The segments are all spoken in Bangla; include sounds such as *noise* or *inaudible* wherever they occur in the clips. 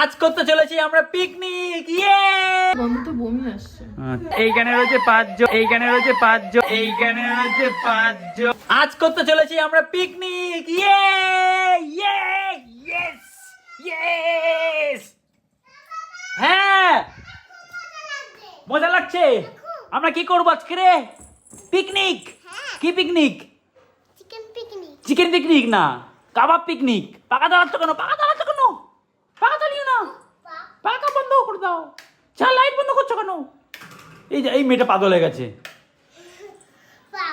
আজ করতে চলেছি আমরা পিকনিক ইয়ে আসছে। এইখানে রয়েছে পাঁচজন এইখানে রয়েছে পাঁচজন এইখানে রয়েছে পাঁচজন। আজ করতে চলেছি আমরা পিকনিক ইয়ে ইয়ে ইয়েস ইয়েস হ্যাঁ! মজা লাগছে? আমরা কি করব আজকে রে? পিকনিক কি পিকনিক চিকেন পিকনিক না, কাবাব পিকনিক পাকা দাঁড়াচ্ছ কেন? পাকা দাঁড়াচ্ছ কেন? পাকা চালিও না। পাকা বন্ধ করে দাও। চা লাইট বন্ধ করছ কেন? এই যে, এই মেয়েটা পাগল হয়ে গেছে। হয়ে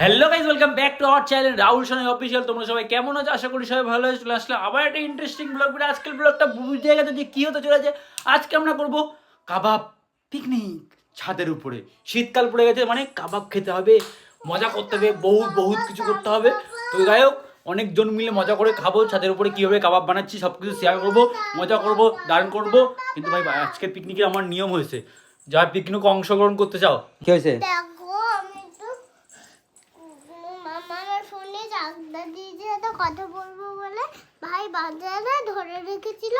hello guys welcome back to our channel Rahul Sonai official তোমরা সবাই কেমন আছো? আশা করি সবাই ভালো আছে। চলে আসলে আবার একটা ইন্টারেস্টিং ব্লগ ভিডিও আজকের ব্লগটা বুঝে গেছে যে কী হতে চলেছে। আজকে আমরা করব কাবাব পিকনিক ছাদের উপরে। শীতকাল পড়ে গেছে মানে কাবাব খেতে হবে। মজা করতে হবে বহুত বহুত কিছু করতে হবে। তো যাই হোক অনেকজন মিলে মজা করে খাব ছাদের উপরে কীভাবে কাবাব বানাচ্ছি সব কিছু শেয়ার করব মজা করব দান করব। কিন্তু ভাই আজকের পিকনিকে আমার নিয়ম হয়েছে। যারা পিকনিকে অংশগ্রহণ করতে চাও কি হয়েছে? কথা বলব বলে। ভাই বাজারে ধরে রেখেছিল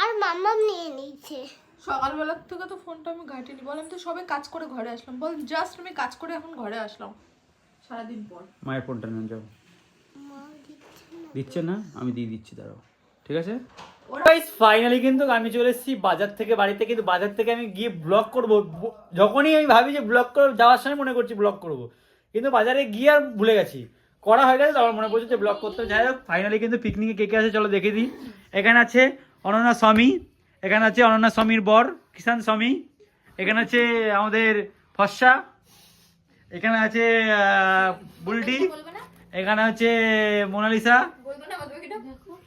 আর মামা নিয়ে নিয়েছে। সকালবেলার থেকে তো ফোনটা আমি ঘাটিনি। বল আমি তো সবে কাজ করে ঘরে আসলাম। বল জাস্ট আমি কাজ করে এখন ঘরে আসলাম। সারাদিন পর। মায়ের ফোনটা নিয়ে যাও। দিচ্ছে না। আমি দিয়ে দিচ্ছি দাঁড়াও। ঠিক আছে? গাইস ফাইনালি কিন্তু আমি চলে এসেছি বাজার থেকে বাড়িতে কিন্তু বাজার থেকে আমি গিয়ে ব্লগ করব। যখনই আমি ভাবি যে ব্লগ করব যাওয়ার সময় মনে করছি ব্লগ করব। কিন্তু বাজারে গিয়ে আর ভুলে গেছি। করা হয়ে গেছে তারপর মনে পড়ছে যে ব্লগ করতে যাই হোক ফাইনালি কিন্তু পিকনিকে কে কে আছে চলো দেখে দিই। এখানে আছে অনন্যা স্বামী এখানে আছে অনন্যা স্বামীর বর কিষান স্বামী এখানে আছে আমাদের ফর্সা এখানে আছে বুলটি। এখানে হচ্ছে মোনালিসা।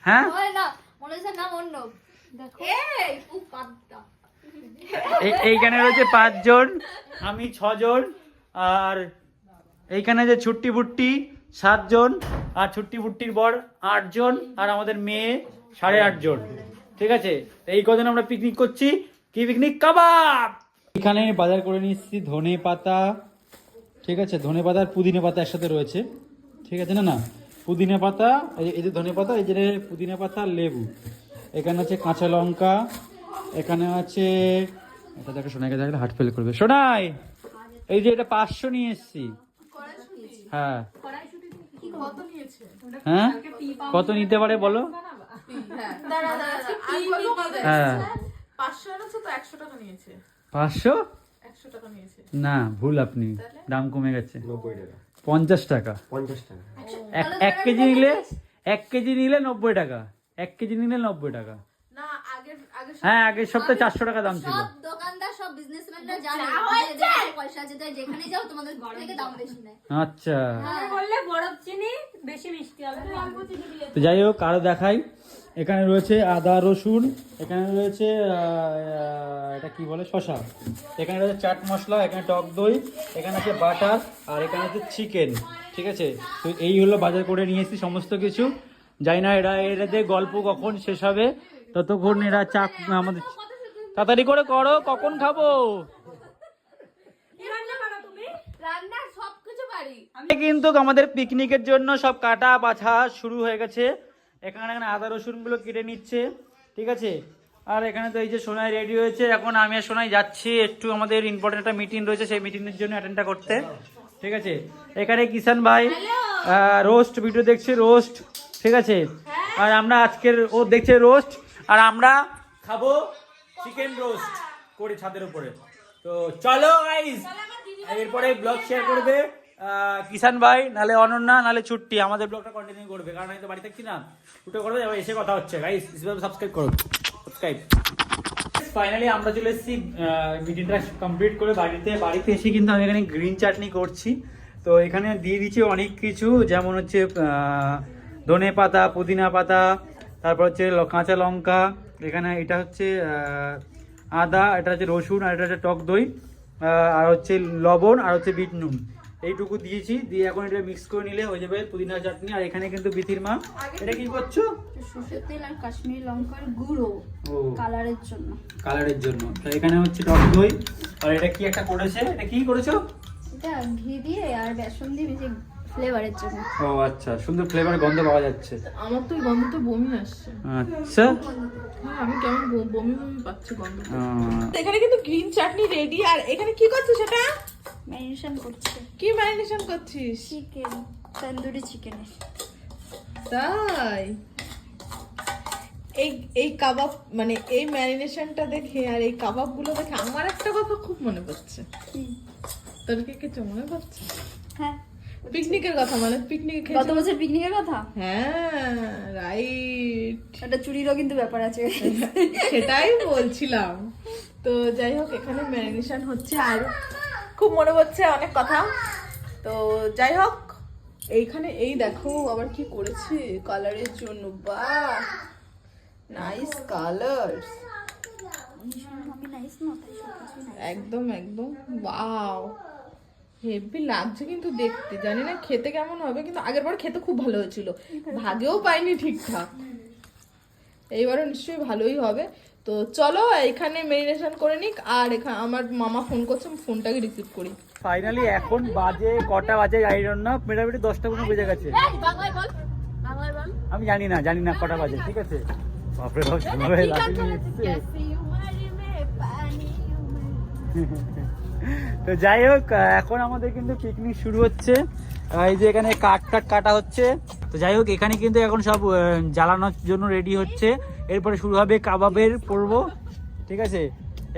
হ্যাঁ? এইখানে রয়েছে পাঁচজন আমি ছজন আর এইখানে যে ছুট্টি ফুট্টি সাতজন আর ছুট্টি ফুট্টির বর আটজন আর আমাদের মেয়ে সাড়ে আটজন। ঠিক আছে? এই কদিন আমরা পিকনিক করছি। কি পিকনিক কাবাব! এখানে বাজার করে নিচ্ছি ধনে পাতা ঠিক আছে ধনে পাতা আর পুদিনা পাতা একসাথে রয়েছে। ঠিক আছে না না পুদিনা পাতা এই যে ধনে পাতা এই যে পুদিনা পাতা আর লেবু। এখানে আছে কাঁচা লঙ্কা এখানে আছে এটা দেখো সোনাইকে দেখলে হার্ট ফেল করবে। সোনাই এই যে এটা পাঁচশো নিয়ে এসেছি। হ্যাঁ। কত হ্যাঁ? কত নিতে পারে বলো? হ্যাঁ। পাঁচশো? না ভুল আপনি। দাম কমে গেছে। পঞ্চাশ টাকা। এক এক কেজি নিলে এক কেজি নিলে নব্বই টাকা। এক কেজি নিলে নব্বই টাকা। হ্যাঁ আগের সপ্তাহে চারশো টাকা দাম ছিল। আচ্ছা। বললে বরফ চিনি বেশি মিষ্টি হবে। তো যাই হোক আরও দেখাই। এখানে রয়েছে আদা রসুন এখানে রয়েছে এটা কি বলে শশা এখানে রয়েছে চাট মশলা এখানে টক দই এখানে আছে বাটার আর এখানে আছে চিকেন ঠিক আছে? তো এই হলো বাজার করে নিয়ে এসেছি সমস্ত কিছু। যাই না এরা এরাদের গল্প কখন শেষ হবে। ততক্ষণ এরা চাক আমাদের তাড়াতাড়ি করে করো কখন খাব? কিন্তু আমাদের পিকনিকের জন্য সব কাটা বাছা শুরু হয়ে গেছে। এখানে এখানে আদা রসুনগুলো কেটে নিচ্ছে ঠিক আছে? আর এখানে তো এই যে সোনাই রেডি হয়েছে এখন আমি আর সোনাই যাচ্ছি একটু আমাদের ইম্পর্টেন্ট একটা মিটিং রয়েছে সেই মিটিংয়ের জন্য অ্যাটেন্ডটা করতে ঠিক আছে? এখানে কিষান ভাই রোস্ট ভিডিও দেখছে রোস্ট ঠিক আছে? আর আমরা আজকের ও দেখছে রোস্ট আর আমরা খাব চিকেন রোস্ট করে ছাদের উপরে। তো চলো এরপরে ব্লগ শেয়ার করবে। কিষান ভাই, নালে অনন্যা, নালে ছুট্টি আমাদের ব্লগটা কন্টিনিউ করবে, কারণ আমি তো বাড়ি থাকছি না। উঠে করবে এবার এসে কথা হচ্ছে। গাইস সাবস্ক্রাইব করো। সাবস্ক্রাইব ফাইনালি আমরা চলে এসেছি মিটিংটা কমপ্লিট করে বাড়িতে। বাড়িতে এসে কিন্তু আমি এখানে গ্রিন চাটনি করছি। তো এখানে দিয়ে দিচ্ছি অনেক কিছু, যেমন হচ্ছে ধনে পাতা, পুদিনা পাতা, তারপর হচ্ছে কাঁচা লঙ্কা, এখানে এটা হচ্ছে আদা, এটা হচ্ছে রসুন, আর এটা হচ্ছে টক দই আর হচ্ছে লবণ, আর হচ্ছে বিট নুন। এইটুকু দিয়েছি দিয়ে এখন এটা মিক্স করে নিলে হয়ে যাবে পুদিনা চাটনি। আর এখানে কিন্তু বিথির মা এটা কি করছ? সর্ষের তেল আর কাশ্মীরি লঙ্কার গুঁড়ো ও। কালারের জন্য। কালারের জন্য। তো এখানে হচ্ছে টক দই। আর এটা কি একটা করেছে? এটা কি করেছ? এটা ঘি দিয়ে আর বেসন দিয়ে ভেজে ফ্লেভারের জন্য। ও আচ্ছা। সুন্দর ফ্লেভার গন্ধ পাওয়া যাচ্ছে। আমার তো এই গন্ধতে বমি আসছে। আচ্ছা। হ্যাঁ আমি কেমন বমি বমি পাচ্ছি গন্ধ এখানে কিন্তু গ্রিন চাটনি রেডি আর এখানে কি করছিস সেটা? ম্যারিনেশন করছে। কি ম্যারিনেশন করছিস? চিকেন তন্দুরি চিকেনের তাই? এই এই কাবাব মানে এই ম্যারিনেশনটা দেখে আর এই কাবাবগুলো দেখে আমার একটা কথা খুব মনে পড়ছে। তোর কি কিছু মনে পড়ছে? হ্যাঁ। পিকনিকের কথা মানে পিকনিকে গত বছর পিকনিকের কথা? হ্যাঁ রাইট একটা চুরিরও কিন্তু ব্যাপার আছে। সেটাই বলছিলাম। তো যাই হোক এখানে ম্যারিনেশন হচ্ছে আর খুব মনে হচ্ছে অনেক কথা। তো যাই হোক, এইখানে এই দেখো আবার কি করেছে কালারের জন্য। বাহ! Nice nice। একদম একদম। ওয়াও হেভি লাগছে কিন্তু দেখতে। জানি না খেতে কেমন হবে, কিন্তু আগের বার খেতে খুব ভালো হয়েছিল। ভাগেও পাইনি ঠিকঠাক। এইবারও নিশ্চয়ই ভালোই হবে। তো চলো এখানে মেরিনেশন করে নিক আর এখানে আমার মামা ফোন করছে আমি ফোনটাকে রিসিভ করি। ফাইনালি এখন বাজে কটা বাজে আই ডোন্ট নো মোটামুটি দশটা পর্যন্ত বেজে গেছে। বাংলায় বল। বাংলায় বল। আমি জানি না জানি না কটা বাজে ঠিক আছে? বাপরে বাপ এসছে। *laughs* তো যাই হোক এখন আমাদের কিন্তু পিকনিক শুরু হচ্ছে। এই যে এখানে কাঠ টাট কাটা হচ্ছে। তো যাই হোক এখানে কিন্তু এখন সব জ্বালানোর জন্য রেডি হচ্ছে। এরপরে শুরু হবে কাবাবের পর্ব, ঠিক আছে?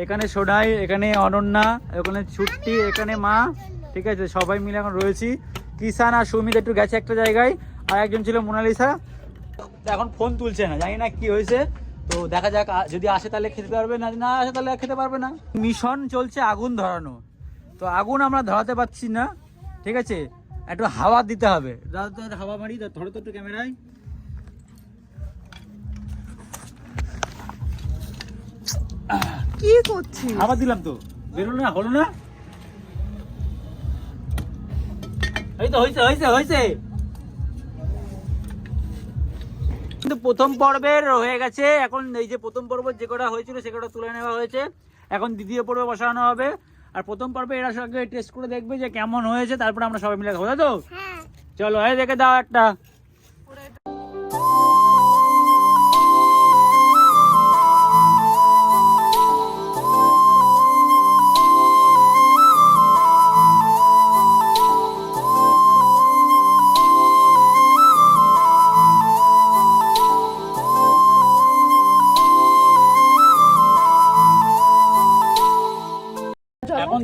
এখানে সোনাই এখানে অনন্যা, এখানে ছুট্টি এখানে মা, ঠিক আছে? সবাই মিলে এখন রয়েছি। কিষান আর সুমিত একটু গেছে একটা জায়গায়, আর একজন ছিল মোনালিসা। এখন ফোন তুলছে না, জানি না কি হয়েছে। তো দেখা যাক যদি আসে তাহলে খেতে পারবে না না আসে তাহলে খেতে পারবে না। মিশন চলছে আগুন ধরানো। তো আগুন আমরা ধরাতে পারছি না, ঠিক আছে? একটু হাওয়া দিতে হবে। হাওয়া মারি ধরো তো একটু ক্যামেরায়। কি করছিস? হাওয়া দিলাম তো। বেরোলো না হলো না? এই তো হয়েছে হয়েছে হয়েছে কিন্তু প্রথম পর্বের হয়ে গেছে। এখন এই যে প্রথম পর্ব যে কটা হয়েছিল সে কটা তুলে নেওয়া হয়েছে। এখন দ্বিতীয় পর্বে বসানো হবে। আর প্রথম পর্বে এরা সঙ্গে টেস্ট করে দেখবে যে কেমন হয়েছে। তারপরে আমরা সবাই মিলে খাব তাই তো? হ্যাঁ। চলো এই দেখে দাও একটা।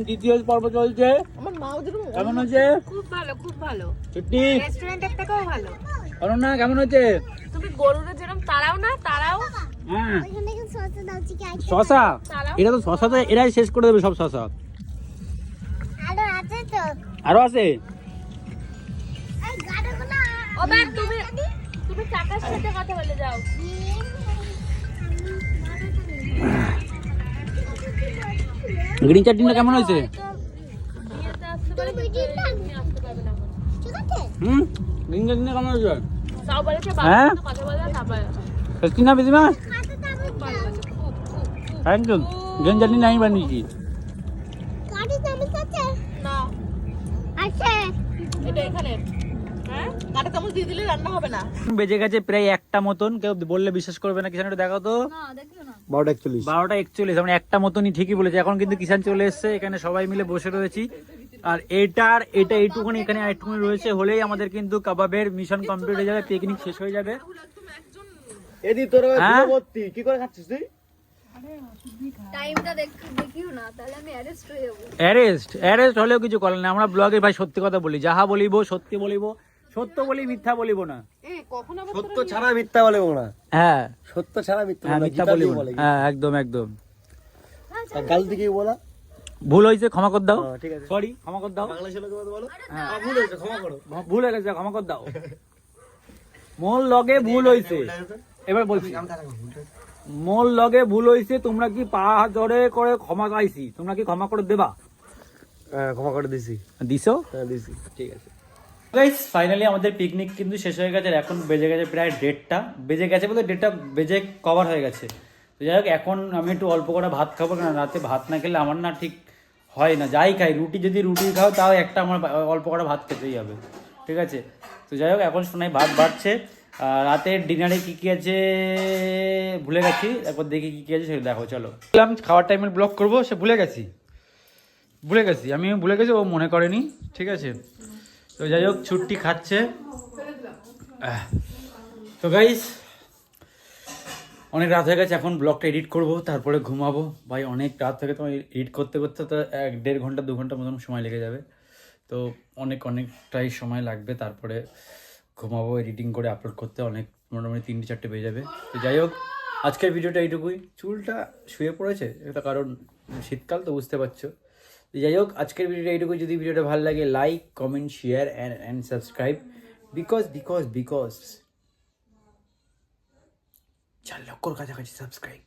দ্বিতীয় পর্ব চলছে আমার মা ওদের কেমন হয়েছে খুব ভালো খুব ভালো ছুটি রেস্টুরেন্টের থেকেও ভালো কেমন হয়েছে তুমি গরুরে যেরকম তারাও না তারাও হ্যাঁ শশা এটা তো শশা তো এরাই শেষ করে দেবে সব শশা আরও আছে তো আরও আছে ও ব্যাগ তুমি তুমি কাকার সাথে কথা বলে যাও গ্রিন চাটনিটা কেমন হয়েছে? গ্রিন কেমন হয়েছে? হ্যাঁ? না বেশি খাতে একদম গ্রিন চাটনি নাই বানিয়েছি কাঠি চামচ আছে না আছে এটা এখানে হ্যাঁ কাটা চামচ দিয়ে দিলে রান্না হবে না। বেজে গেছে প্রায় একটা মতন। কেউ বললে বিশ্বাস করবে না কিষান একটু দেখাও তো। না দেখল না। বারোটা একচল্লিশ। বারোটা একচল্লিশ মানে একটা মতনই ঠিকই বলেছে। এখন কিন্তু কিষান চলে এসছে এখানে সবাই মিলে বসে রয়েছি। আর এটার এটা এইটুকুনি এখানে একটুকুনি রয়েছে। হলেই আমাদের কিন্তু কাবাবের মিশন কমপ্লিট হয়ে যাবে পিকনিক শেষ হয়ে যাবে। এদি তোর হ্যাঁ? কি করে খাচ্ছিস তুই? টাইমটা দেখ দেখিও না তাহলে আমি অ্যারেস্ট অ্যারেস্ট অ্যারেস্ট হলেও কিছু করার না আমরা ব্লগে ভাই সত্যি কথা বলি যাহা বলিব সত্যি বলিব। সত্য বলি মিথ্যা বলিব না। এই কখন আবার সত্য ছাড়া মিথ্যা বলে না। হ্যাঁ। সত্য ছাড়া মিথ্যা হ্যাঁ মিথ্যা বলিব না। হ্যাঁ একদম একদম। গাল দিকে বলা? ভুল হয়েছে ক্ষমা করে দাও। হ্যাঁ, ঠিক আছে। সরি ক্ষমা করে দাও। বাংলা ছেলেকে বলো? হ্যাঁ। ভুল হয়েছে ক্ষমা করো। ভুল হয়ে গেছে ক্ষমা করে দাও। মোর লগে ভুল হয়েছে। এবার বলছি। মোর লগে ভুল হয়েছে তোমরা কি পা জড়ে করে ক্ষমা চাইছি? তোমরা কি ক্ষমা করে দেবা? হ্যাঁ ক্ষমা করে দিছি। দিছো? হ্যাঁ দিছি। ঠিক আছে। গাইস ফাইনালি আমাদের পিকনিক কিন্তু শেষ হয়ে গেছে এখন বেজে গেছে প্রায় ডেটটা বেজে গেছে বলতে ডেটটা বেজে কভার হয়ে গেছে। তো যাই হোক, এখন আমি একটু অল্প করে ভাত খাব কারণ রাতে ভাত না খেলে আমার না ঠিক হয় না। যাই খাই, রুটি যদি রুটি খাও তাও একটা আমার অল্প করে ভাত খেতেই হবে। ঠিক আছে? তো যাই হোক, এখন শোনাই ভাত বাড়ছে। রাতের ডিনারে কী কী আছে ভুলে গেছি। একবার দেখি কী কী আছে সেটা দেখো, চলো। বললাম খাওয়ার টাইমে ব্লক করব, সে ভুলে গেছি। ভুলে গেছি আমি ভুলে গেছি, ও মনে করেনি। ঠিক আছে? তো যাই হোক ছুটি খাচ্ছে। তো গাইস অনেক রাত হয়ে গেছে, এখন ব্লগটা এডিট করব, তারপরে ঘুমাবো। ভাই, অনেক রাত থেকে তো এডিট করতে করতে তো এক দেড় ঘণ্টা, দু ঘণ্টা মতন সময় লেগে যাবে। তো অনেক, অনেকটাই সময় লাগবে, তারপরে ঘুমাবো এডিটিং করে আপলোড করতে, অনেক মোটামুটি তিনটে, চারটে বেজে যাবে। তো যাই হোক, আজকের ভিডিওটা এইটুকুই। চুলটা শুয়ে পড়েছে, এটা কারণ শীতকাল, তো বুঝতে পারছ। যাই হোক, আজকের ভিডিওটা এইটুকুই যদি ভিডিওটা ভালো লাগে like comment share and and subscribe because because because চার লক্ষর কাছাকাছি সাবস্ক্রাইব